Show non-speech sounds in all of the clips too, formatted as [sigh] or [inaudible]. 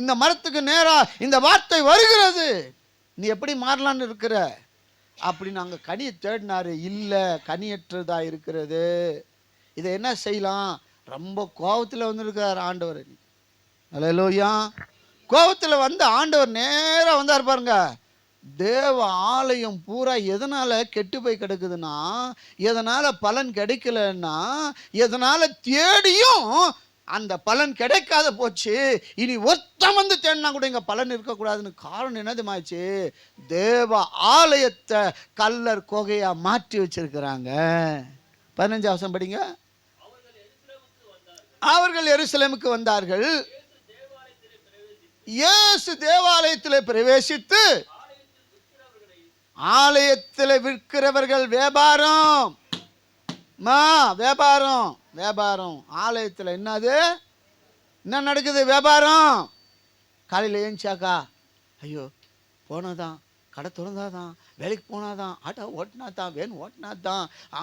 இந்த மரத்துக்கு நேராக இந்த வார்த்தை வருகிறது. நீ எப்படி மாறலான்னு இருக்கிற? அப்படி நாங்கள் கனியை தேடினாரு இல்லை கனியற்றதாக இருக்கிறது. இதை என்ன செய்யலாம்? ரொம்ப கோபத்தில் வந்திருக்கார் ஆண்டவர். அல்லையா கோபத்தில் வந்து ஆண்டவர் நேராக வந்தார் பாருங்க. தேவ ஆலயம் பூரா எதனால் கெட்டு போய் கிடக்குதுன்னா எதனால் பலன் கிடைக்கலன்னா எதனால் தேடியும் அந்த பலன் கிடைக்காத போச்சு. இனி ஒருத்தம் வந்து தேடினா கூட இங்கே பலன் இருக்கக்கூடாதுன்னு காரணம் என்னதுமாச்சு? தேவ ஆலயத்தை கல்லர் கொகையாக மாற்றி வச்சிருக்கிறாங்க. பதினஞ்சு அவசரம் படிங்க. அவர்கள் எருசலேமுக்கு வந்தார்கள். இயேசு தேவாலயத்தில் பிரவேசித்து ஆலயத்தில் விற்கிறவர்கள் வியாபாரம். மா வியாபாரம். வியாபாரம். ஆலயத்தில் என்னது? என்ன நடக்குது வியாபாரம்? காலையில் ஏஞ்சாக்கா ஐயோ போனதான் கடை திறந்தாதான் வேலைக்கு போனாதான் ஆட்டோ ஓட்டினா தான் வேன் ஓட்டினா தான் ஆ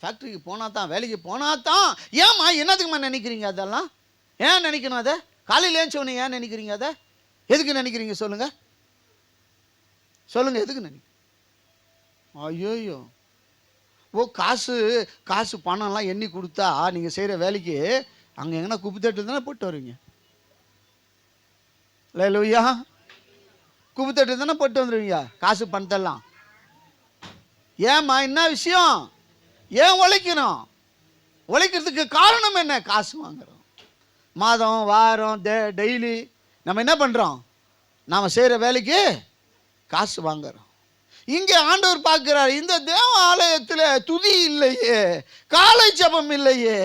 ஃபேக்ட்ரிக்கு போனா தான் வேலைக்கு போனா தான் ஏம்மா என்னதுக்குமா நினைக்கிறீங்க அதெல்லாம்? ஏன் நினைக்கணும் அதை? காலையில் ஏஞ்சவனே ஏன் நினைக்கிறீங்க அதை? எதுக்கு நினைக்கிறீங்க சொல்லுங்கள் சொல்லுங்கள் எதுக்கு நினைக்கிறீங்க? ஐயோயோ. ஓ காசு காசு பணம்லாம் எண்ணி கொடுத்தா நீங்கள் செய்கிற வேலைக்கு அங்கே எங்கன்னா குப்பை தட்டு தானே போட்டு வருவீங்க? லேலுயா குப்பை தட்டு தானே போட்டு வந்துடுவீங்க காசு பணத்தெல்லாம். ஏம்மா என்ன விஷயம்? ஏன் உழைக்கணும்? உழைக்கிறதுக்கு காரணம் என்ன? காசு வாங்குறோம். மாதம் வாரம் டெ டெய்லி நம்ம என்ன பண்ணுறோம் நாம் செய்கிற வேலைக்கு காசு வாங்குறோம். இங்கே ஆண்டவர் பார்க்கிறார் இந்த தேவ ஆலயத்தில் துதி இல்லையே காலை ஜபம் இல்லையே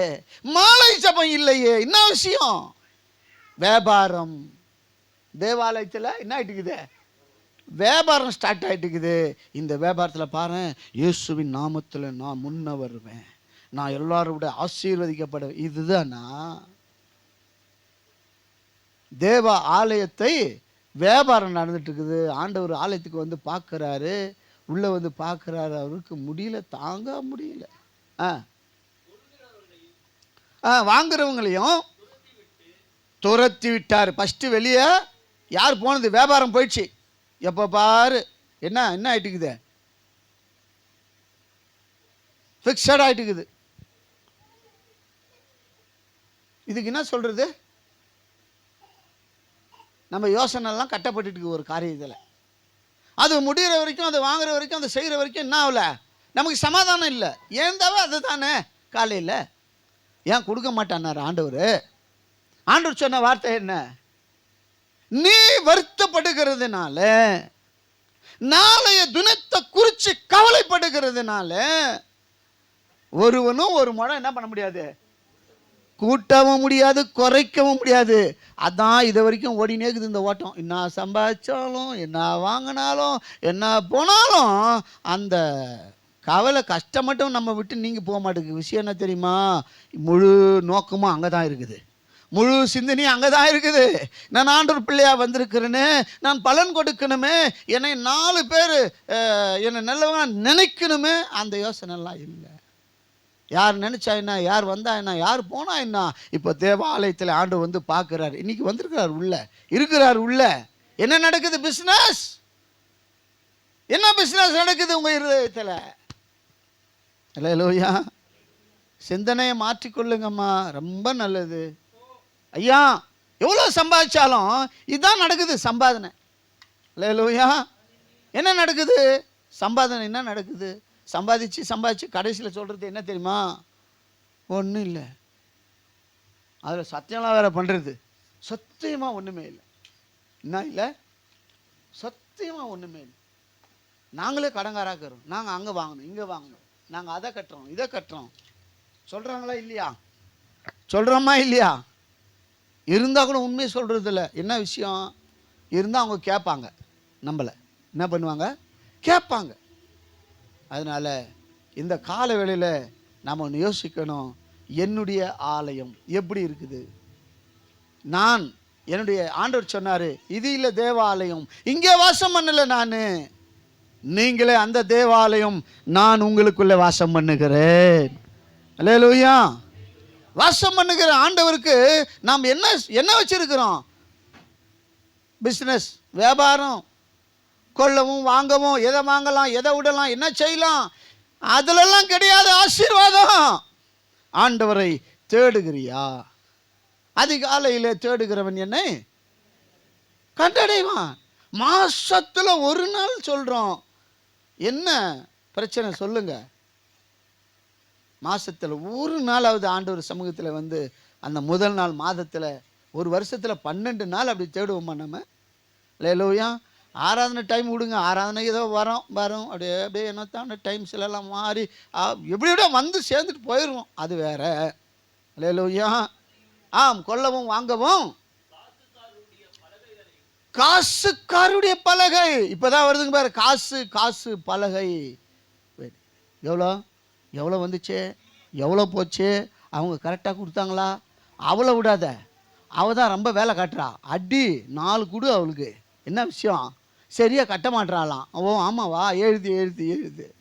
மாலை ஜபம் இல்லையே என்ன விஷயம்? வியாபாரம். தேவாலயத்தில் என்ன ஆயிட்டுக்குது? வியாபாரம் ஸ்டார்ட் ஆகிட்டுக்குது இந்த வியாபாரத்தில் பாரு இயேசுவின் நாமத்தில் நான் முன்ன வருவேன். நான் எல்லாரோட ஆசீர்வதிக்கப்பட இதுதானா? தேவ ஆலயத்தை வியாபாரம் நடந்துட்டுருக்குது. ஆண்டவர் ஆலயத்துக்கு வந்து பார்க்குறாரு. உள்ளே வந்து பார்க்குறாரு. அவருக்கு முடியல தாங்க முடியல. ஆ. ஆ வாங்குறவங்களையும் துரத்தி விட்டார். ஃபஸ்ட்டு வெளியே யார் போனது? வியாபாரம் போயிடுச்சு. எப்போ பாரு என்ன என்ன ஆகிட்டுக்குது ஃபிக்ஸட் ஆகிட்டுக்குது இதுக்கு என்ன சொல்கிறது நம்ம யோசனைலாம் கட்டப்பட்டுட்டு ஒரு காரியத்தில் அது முடிகிற வரைக்கும் அதை வாங்குற வரைக்கும் அதை செய்கிற வரைக்கும் என்ன ஆகல? நமக்கு சமாதானம் இல்லை. ஏந்தாவே அது தானே காலையில். ஏன் கொடுக்க மாட்டானார் ஆண்டவர்? ஆண்டவர் சொன்ன வார்த்தை என்ன? நீ வருத்தப்படுகிறதுனால நாளைய தினத்தை குறித்து கவலைப்படுகிறதுனால ஒருவனும் ஒரு முறை என்ன பண்ண முடியாது? கூட்டவும் முடியாது குறைக்கவும் முடியாது. அதான் இது வரைக்கும் ஓடினே இருக்குது இந்த ஓட்டம். என்ன சம்பாதிச்சாலும் என்ன வாங்கினாலும் என்ன போனாலும் அந்த கவலை கஷ்டம் மட்டும் நம்ம விட்டு நீங்கள் போக மாட்டேங்குது. விஷயம் என்ன தெரியுமா? முழு நோக்கமும் அங்கே தான் இருக்குது. முழு சிந்தனையும் அங்கே தான் இருக்குது. நான் ஆண்டூர் பிள்ளையாக வந்திருக்கிறேன்னு நான் பலன் கொடுக்கணுமே என்னை நாலு பேர் என்னை நல்லவங்க நினைக்கணுமே அந்த யோசனைலாம் இல்லை. யார் நினச்சா என்ன? யார் வந்தா என்ன? யார் போனா என்ன? இப்போ தேவாலயத்தில் ஆண்டு வந்து பார்க்குறாரு இன்னைக்கு வந்திருக்கிறார் உள்ள. இருக்கிறார் உள்ள. என்ன நடக்குது பிஸ்னஸ் என்ன பிஸ்னஸ் நடக்குது உங்கள் இருதயத்தில்? இல்லை லோயா சிந்தனையை மாற்றிக்கொள்ளுங்கம்மா. ரொம்ப நல்லது. ஐயா எவ்வளோ சம்பாதிச்சாலும் இதுதான் நடக்குது சம்பாதனை. இல்லை லோயா என்ன நடக்குது? சம்பாதனை என்ன நடக்குது? சம்பாதிச்சு சம்பாதிச்சு கடைசியில் சொல்கிறது என்ன தெரியுமா? ஒன்றும் இல்லை. அதில் சத்தியம்லாம் வேறு பண்ணுறது சத்தியமாக ஒன்றுமே இல்லை. என்ன இல்லை? சத்தியமாக ஒன்றுமே இல்லை. நாங்களே கடங்காராக்கிறோம் நாங்கள் அங்கே வாங்கணும் இங்கே வாங்கணும். நாங்கள் அதை கட்டுறோம் இதை கட்டுறோம். சொல்கிறாங்களா இல்லையா? சொல்கிறோமா இல்லையா? இருந்தால் கூட உண்மையை சொல்கிறது இல்லை. என்ன விஷயம்? இருந்தால் அவங்க கேட்பாங்க. நம்மளை. என்ன பண்ணுவாங்க? கேட்பாங்க. அதனால் இந்த கால வேளையில் நாம் ஒன்று யோசிக்கணும். என்னுடைய ஆலயம் எப்படி இருக்குது? நான் என்னுடைய ஆண்டவர் சொன்னார் இது இல்லை தேவாலயம். இங்கே வாசம் பண்ணல நான். நீங்களே அந்த தேவாலயம் நான் உங்களுக்குள்ளே வாசம் பண்ணுகிறேன். அல்லேலூயா வாசம் பண்ணுகிற ஆண்டவருக்கு நாம் என்ன என்ன வச்சுருக்கிறோம்? பிஸ்னஸ் வியாபாரம். கொள்ளவும் வாங்கவும் எதை வாங்கலாம் எதை விடலாம் என்ன செய்யலாம் அதிலெல்லாம் கிடையாது ஆசீர்வாதம். ஆண்டவரை தேடுகிறியா? அதிகாலையில் தேடுகிறவன் என்னை கண்டடைவான். மாசத்தில் ஒரு நாள் சொல்கிறோம் என்ன பிரச்சனை சொல்லுங்க. மாதத்தில் ஒரு நாளாவது ஆண்டவர் சமூகத்தில் வந்து அந்த முதல் நாள் மாதத்தில் ஒரு வருஷத்தில் பன்னெண்டு நாள் அப்படி தேடுவோமா நம்ம? லேலோயா ஆராதனை டைம் விடுங்க. ஆராதனை ஏதோ வரோம் வரும். அப்படியே அப்படியே என்னத்தான டைம் சிலெல்லாம் மாறி ஆ, எப்படி எப்படியோ வந்து சேர்ந்துட்டு போயிடுவோம் அது வேற. இல்லையா ஆம் கொல்லவும் வாங்கவும். காசுக்காருடைய பலகை. இப்போதான் வருதுங்க பாரு. காசு காசு பலகை. எவ்வளோ? எவ்வளோ வந்துச்சு? எவ்வளோ போச்சு? அவங்க கரெக்டாக கொடுத்தாங்களா? அவளை விடாத. அவள் தான் ரொம்ப வேலை காட்டுறா. அடி நாலு கொடு அவளுக்கு. என்ன விஷயம்? சரியாக கட்ட மாட்டாளாம் ஓ ஆமாவா? எழுது எழுது எழுது.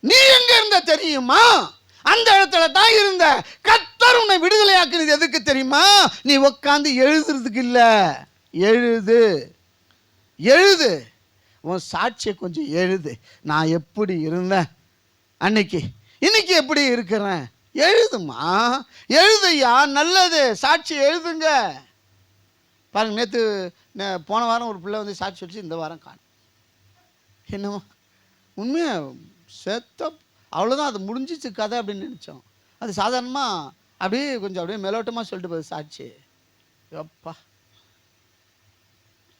நீ எங்க இருந்த தெரியுமா? அந்த இடத்துல தான் இருந்த. கத்தர் உன்னை விடுதலையாக்குறது எதுக்கு தெரியுமா? நீ உட்காந்து எழுதுறதுக்கு இல்ல. எழுது. எழுது. உன் சாட்சியை கொஞ்சம் எழுது. நான் எப்படி இருந்தேன்? அன்னைக்கு. இன்னைக்கு எப்படி இருக்கிறேன்? எழுதுமா? எழுதையா? நல்லது. சாட்சி எழுதுங்க. பாருங்க நேற்று போன வாரம் ஒரு பிள்ளை வந்து சாட்சி வச்சு இந்த வாரம் காணும். என்னவோ உண்மையாக செத்த அவ்வளோதான் அது முடிஞ்சிச்சு கதை அப்படின்னு நினச்சோம். அது சாதாரணமாக அப்படியே கொஞ்சம் அப்படியே மேலோட்டமாக சொல்லிட்டு போகுது சாட்சி எப்பா?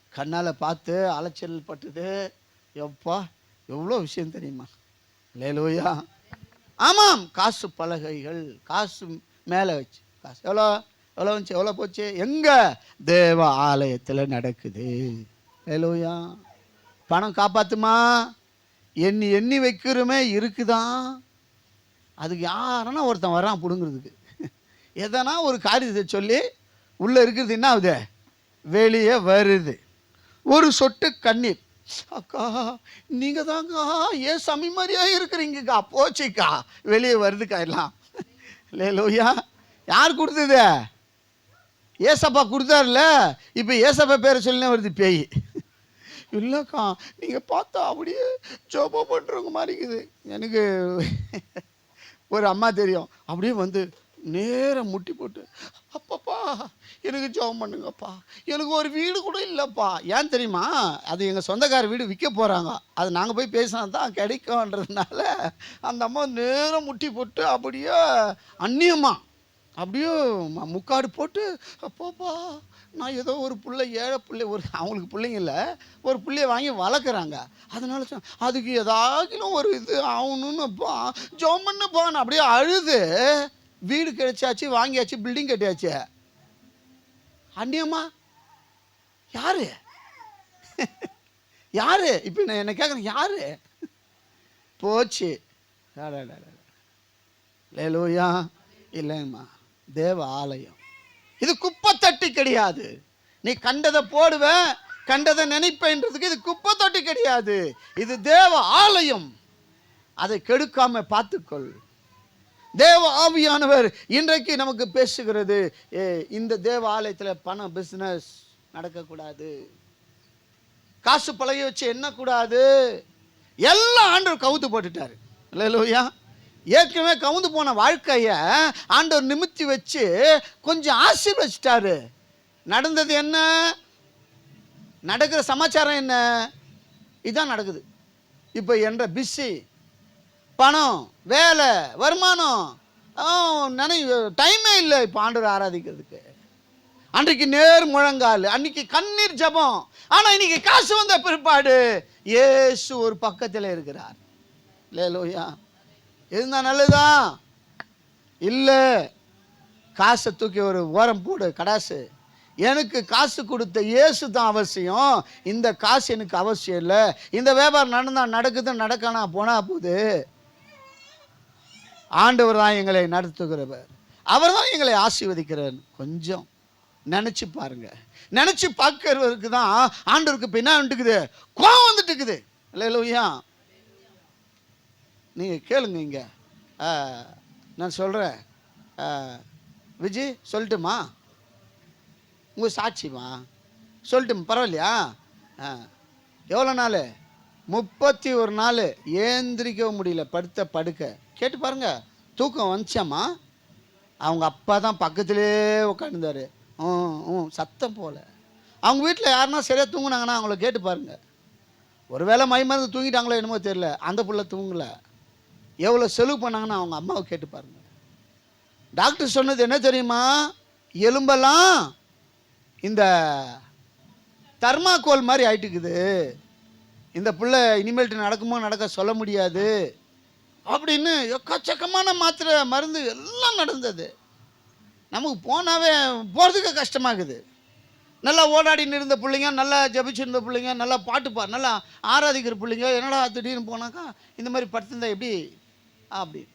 கண்ணால் பார்த்து அலைச்சல் பட்டுது. எப்பா? எவ்வளோ விஷயம் தெரியுமா? லேலோயா ஆமாம் காசு பலகைகள் காசு மேலே வச்சு காசு. எவ்வளோ? எவ்வளோ வந்துச்சு எவ்வளோ போச்சு? எங்கே? தேவ ஆலயத்தில் நடக்குது. லேலோயா பணம் காப்பாற்றுமா எண்ணி எண்ணி வைக்கிறோமே இருக்குதான் அதுக்கு யாருன்னா ஒருத்தன் வரான் பிடுங்கிறதுக்கு. எதனா ஒரு காரியத்தை சொல்லி உள்ளே இருக்கிறது என்ன ஆகுது? வெளியே வருது. ஒரு சொட்டு கண்ணீர். அக்கா நீங்கள் தாங்க ஏன் சமி மாதிரியா இருக்கிறீங்கக்கா? போச்சுக்கா. வெளியே வருதுக்கா எல்லாம். லே லோயா யார் கொடுத்தது? ஏசப்பா கொடுத்தாருல? இப்போ ஏசப்பா பேரை சொல்லினே வருது பேய். இல்லைக்கா நீங்கள் பார்த்தா அப்படியே ஜோபோ பண்ணுறவங்க மாதிரி இருக்குது. எனக்கு ஒரு அம்மா தெரியும். அப்படியே வந்து நேரம் முட்டி போட்டு அப்பப்பா எனக்கு ஜெபம் பண்ணுங்கப்பா. எனக்கு ஒரு வீடு கூட இல்லைப்பா. ஏன் தெரியுமா? அது எங்கள் சொந்தக்கார வீடு விற்க போகிறாங்க அது நாங்கள் போய் பேசினா தான் கிடைக்கும்ன்றதுனால அந்த அம்மா நேரம் முட்டி போட்டு அப்படியே அந்நியம்மா. அப்படியே முக்காடு போட்டு அப்போப்பா நான் ஏதோ ஒரு பிள்ளை ஏழை பிள்ளை ஒரு அவங்களுக்கு பிள்ளைங்க இல்லை ஒரு பிள்ளைய வாங்கி வளர்க்குறாங்க. அதனால சொ- அதுக்கு ஏதாகிலும் ஒரு இது ஆகணும்னுப்பா ஜோம் பண்ணுப்பா நான் அப்படியே அழுது. வீடு கிடைச்சாச்சு வாங்கியாச்சு பில்டிங் கட்டியாச்சு. அண்ணியம்மா யாரு? [laughs] யாரு? இப்போ நான் என்ன கேட்குறேன் யாரு? போச்சு. லேலோயா இல்லைங்கம்மா. தேவ ஆலயம். இது குப்பைத்தட்டி கிடையாது. நீ கண்டதை போடுவேன் கண்டதை நினைப்பேன்றதுக்கு இது குப்பை தொட்டி கிடையாது. இது தேவ ஆலயம். அதை கெடுக்காம பார்த்துக்கொள். தேவ ஆவியானவர் இன்றைக்கு நமக்கு பேசுகிறது இந்த தேவ ஆலயத்தில் பணம் பிஸ்னஸ் நடக்கக்கூடாது. காசு பழகி வச்சு எண்ணக்கூடாது. எல்லாம் ஆண்டவர் கவுத்து போட்டுட்டாரு. லோயா ஏற்கனவே கவுந்து போன வாழ்க்கைய ஆண்டவர் நிமித்தி வச்சு கொஞ்சம் ஆசீர்வச்சிட்டாரு. நடந்தது என்ன? நடக்கிற சமாச்சாரம் என்ன? இதுதான் நடக்குது. இப்போ என்ற பிஸி பணம் வேலை வருமானம் நினை டைமே இல்லை இப்போ ஆண்டவர் ஆராதிக்கிறதுக்கு. அன்றைக்கு நேர் முழங்கால் அன்னைக்கு கண்ணீர் ஜபம் ஆனால் இன்னைக்கு காசு வந்த பிற்பாடு ஏசு ஒரு பக்கத்தில் இருக்கிறார். லேலோயா இருந்தால் நல்லதுதான் இல்லை காசை தூக்கி ஒரு ஓரம் போடு கடாசு. எனக்கு காசு கொடுத்த இயேசு தான் அவசியம். இந்த காசு எனக்கு அவசியம் இல்லை. இந்த வியாபாரம் நடந்தா நடக்குது நடக்கானா போனா போகுது. ஆண்டவர் தான் எங்களை நடத்துகிறவர். அவர் தான் எங்களை ஆசீர்வதிக்கிறார் கொஞ்சம் நினச்சி பாருங்க. நினச்சி பார்க்கறவருக்கு தான் ஆண்டவருக்கு இப்போ என்ன வந்துட்டுக்குது கோவம் வந்துட்டு இல்லை இல்லையா நீங்கள் கேளுங்க இங்கே. நான் சொல்கிறேன் விஜி சொல்லட்டுமா? உங்கள் சாட்சிமா சொல்லட்டுமா? பரவாயில்லையா? ஆ எவ்வளோ நாள்? முப்பத்தி ஒரு நாள் ஏந்திரிக்கவும் முடியல படுத்த படுக்க. கேட்டு பாருங்கள் தூக்கம் வந்துச்சாம்மா? அவங்க அப்பா தான் பக்கத்துலேயே உட்காந்துருந்தார் ம் ம் சத்தம் போல. அவங்க வீட்டில் யாருன்னா சரியாக தூங்குனாங்கன்னா அவங்கள கேட்டு பாருங்கள் ஒருவேளை மைமருந்து தூங்கிட்டாங்களோ என்னமோ தெரியல. அந்த புள்ள தூங்கலை. எவ்வளோ செலவு பண்ணாங்கன்னு அவங்க அம்மாவை கேட்டு பாருங்கள் டாக்டர் சொன்னது என்ன தெரியுமா? எலும்பெல்லாம் இந்த தர்மாக்கோல் மாதிரி ஆயிட்டுக்குது. இந்த பிள்ளை இனிமேல்ட்டு நடக்குமோ நடக்க சொல்ல முடியாது. அப்படின்னு எக்கச்சக்கமான மாத்திரை மருந்து எல்லாம் நடந்தது. நமக்கு போனாவே போகிறதுக்கு கஷ்டமாகுது. நல்லா ஓடாடின்னு இருந்த பிள்ளைங்க நல்லா ஜபிச்சிருந்த பிள்ளைங்க நல்லா பாட்டு பா நல்லா ஆராதிக்கிற பிள்ளைங்க என்னடா திடீர்னு போனாக்கா இந்த மாதிரி படுத்திருந்தா எப்படி அப்படின்னு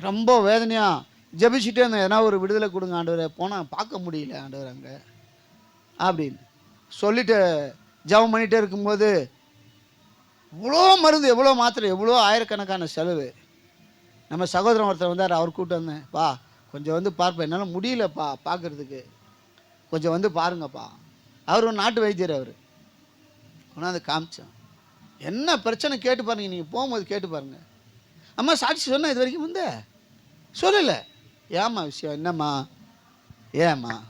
ரொம்ப வேதனையாக ஜபிச்சுட்டே இருந்தேன். எதனா ஒரு விடுதலை கொடுங்க ஆண்டவரை. போனால் பார்க்க முடியல ஆண்டவர் அங்கே. அப்படின்னு சொல்லிட்டு ஜெபம் பண்ணிகிட்டே இருக்கும்போது இவ்வளோ மருந்து எவ்வளோ மாத்திரை எவ்வளோ ஆயிரக்கணக்கான செலவு. நம்ம சகோதரன் ஒருத்தர் வந்தார். அவர் கூப்பிட்டு வந்தேன். பா கொஞ்சம் வந்து பார்ப்பேன் என்னால் முடியலப்பா பார்க்குறதுக்கு. கொஞ்சம் வந்து பாருங்கப்பா. அவர் ஒரு நாட்டு வைத்தியர் அவர். கொண்டாந்து காமிச்சோம் என்ன பிரச்சனை கேட்டு பாருங்கள் நீங்கள் போகும்போது கேட்டு பாருங்கள் அம்மா சாட்சி சொன்ன இது வரைக்கும் வந்து? சொல்லலை. ஏம்மா விஷயம்? என்னம்மா? ஏம்மா?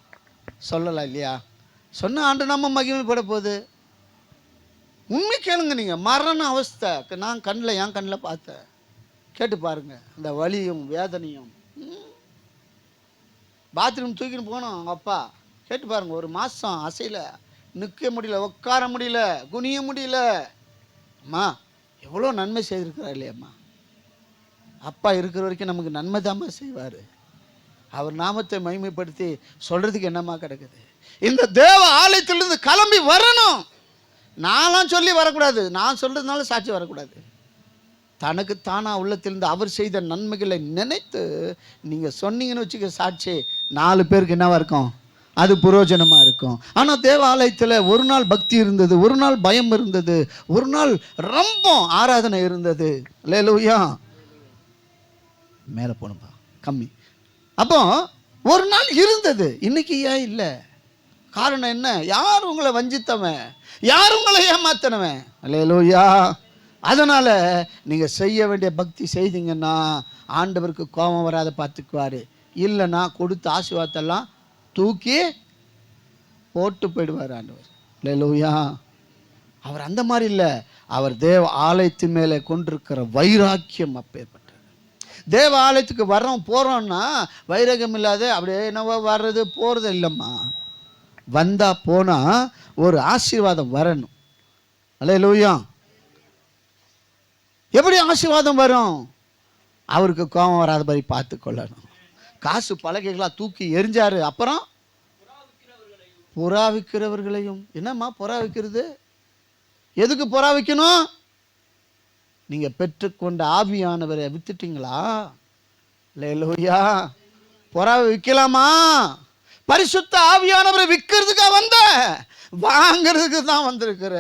சொல்லலாம் இல்லையா? சொன்ன ஆண்டு நம்ம மகிமைப்பட போகுது? உண்மை கேளுங்க நீங்கள் மரண அவஸ்தை. நான் கண்ணில் என் கண்ணில் பார்த்தேன். கேட்டு பாருங்கள் அந்த வலியும் வேதனையும். பாத்ரூம் தூக்கின்னு போனோம் அவங்க அப்பா. கேட்டு பாருங்கள் ஒரு மாதம் அசையில். நிற்க முடியல உட்கார முடியல குனிய முடியல. அம்மா எவ்வளோ நன்மை செய்திருக்கிறார் இல்லையம்மா அப்பா இருக்கிற வரைக்கும் நமக்கு நன்மை தாம்மா செய்வார். அவர் நாமத்தை மகிமைப்படுத்தி சொல்கிறதுக்கு என்னம்மா கிடக்குது? இந்த தேவ ஆலயத்திலிருந்து கிளம்பி வரணும். நான்லாம் சொல்லி வரக்கூடாது. நான் சொல்கிறதுனால சாட்சி வரக்கூடாது. தனக்கு தானா உள்ளத்திலிருந்து அவர் செய்த நன்மைகளை நினைத்து நீங்கள் சொன்னீங்கன்னு வச்சுக்க சாட்சி நாலு பேருக்கு என்னவா இருக்கும்? அது புரோஜனமாக இருக்கும் ஆனால் தேவாலயத்தில் ஒரு நாள் பக்தி இருந்தது ஒரு நாள் பயம் இருந்தது ஒரு நாள் ரொம்ப ஆராதனை இருந்தது. லேலூயா மேலே போகணும்பா கம்மி. அப்போ ஒரு நாள் இருந்தது. இன்னைக்கு ஏன் இல்லை? காரணம் என்ன? யார் உங்களை வஞ்சித்தவன்? யார் உங்களை ஏமாத்தினவன்? லேலூயா அதனால் நீங்கள் செய்ய வேண்டிய பக்தி செய்தீங்கன்னா ஆண்டவருக்கு கோபம் வராத பார்த்துக்குவார். இல்லைன்னா கொடுத்த ஆசீர்வாதத்தெல்லாம் தூக்கி போட்டு போயிடுவார் ஆண்டவர். லூயா அவர் அந்த மாதிரி இல்லை. அவர் தேவ ஆலயத்தின் மேலே கொண்டிருக்கிற வைராக்கியம் அப்பேற்பட்டது. தேவ ஆலயத்துக்கு வர்றோம் போகிறோம்னா வைராக்கியம் இல்லாத அப்படியே என்னவோ வர்றது போகிறது இல்லைம்மா. வந்தால் போனால் ஒரு ஆசீர்வாதம் வரணும். அல்லேலூயா எப்படி ஆசீர்வாதம் வரும்? அவருக்கு கோபம் வராத மாதிரி பார்த்து கொள்ளணும் காசு பலகைகளாக தூக்கி எரிஞ்சாரு அப்புறம் புறா விற்கிறவர்களையும் என்னம்மா புறா விற்கிறது எதுக்கு புறா விற்கணும் நீங்கள் பெற்றுக்கொண்ட ஆவியானவரை வித்துட்டீங்களா? லேலூயா புறாவை விற்கலாமா பரிசுத்த ஆவியானவரை விற்கிறதுக்காக வந்த? வாங்கிறதுக்கு தான் வந்திருக்கிற.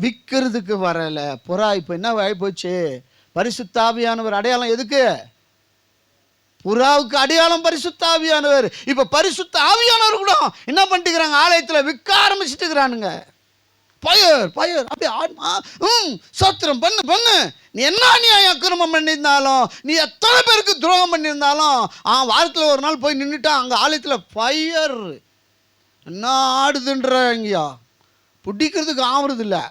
விற்கிறதுக்கு வரலை. புறா இப்போ என்ன ஆகி போச்சு? பரிசுத்த ஆவியானவர் அடையாளம் எதுக்கு? புறாவுக்கு அடையாளம் பரிசுத்த ஆவியானவர். இப்போ பரிசுத்த ஆவியானவர் கூட என்ன பண்ணிட்டுக்கிறாங்க? ஆலயத்தில் விற்க ஆரம்பிச்சுட்டு இருக்கிறானுங்க பயர் பயர். அப்படியே ஆடுமா ம் சோத்திரம் பண்ணு பண்ணு. நீ என்ன நீ அக்கிரமம் பண்ணியிருந்தாலும் நீ எத்தனை பேருக்கு துரோகம் பண்ணியிருந்தாலும் ஆ வாரத்தில் ஒரு நாள் போய் நின்றுட்டா அங்கே ஆலயத்தில் பயர். என்ன ஆடுதுன்ற ஆடுதுன்றாங்கய்யா பிடிக்கிறதுக்கு ஆகுறது இல்லை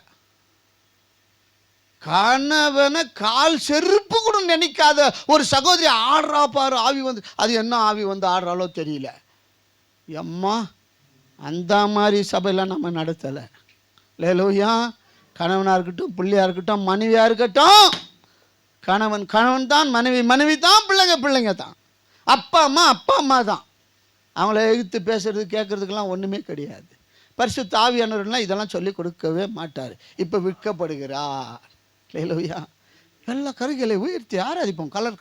கணவனை கால் செருப்பு கூட நினைக்காத ஒரு சகோதரி ஆடுறா பாரு ஆவி வந்து அது என்ன ஆவி வந்து ஆடுறாலோ தெரியல. எம்மா அந்த மாதிரி சபையெல்லாம் நம்ம நடத்தலை. லேலோயா கணவனாக இருக்கட்டும் பிள்ளையாக இருக்கட்டும் மனைவியாக இருக்கட்டும். கணவன் கணவன் தான் மனைவி மனைவி தான் பிள்ளைங்க பிள்ளைங்க தான். அப்பா அம்மா அப்பா அம்மா தான். அவங்கள எழுத்து பேசுறது கேட்குறதுக்கெல்லாம் ஒன்றுமே கிடையாது. பரிசு தாவியானவர்கள்லாம் இதெல்லாம் சொல்லி கொடுக்கவே மாட்டார். இப்போ விற்கப்படுகிறார். லேலோயா எல்லா கருகளை உயர்த்தி ஆராதிப்போம். கலர்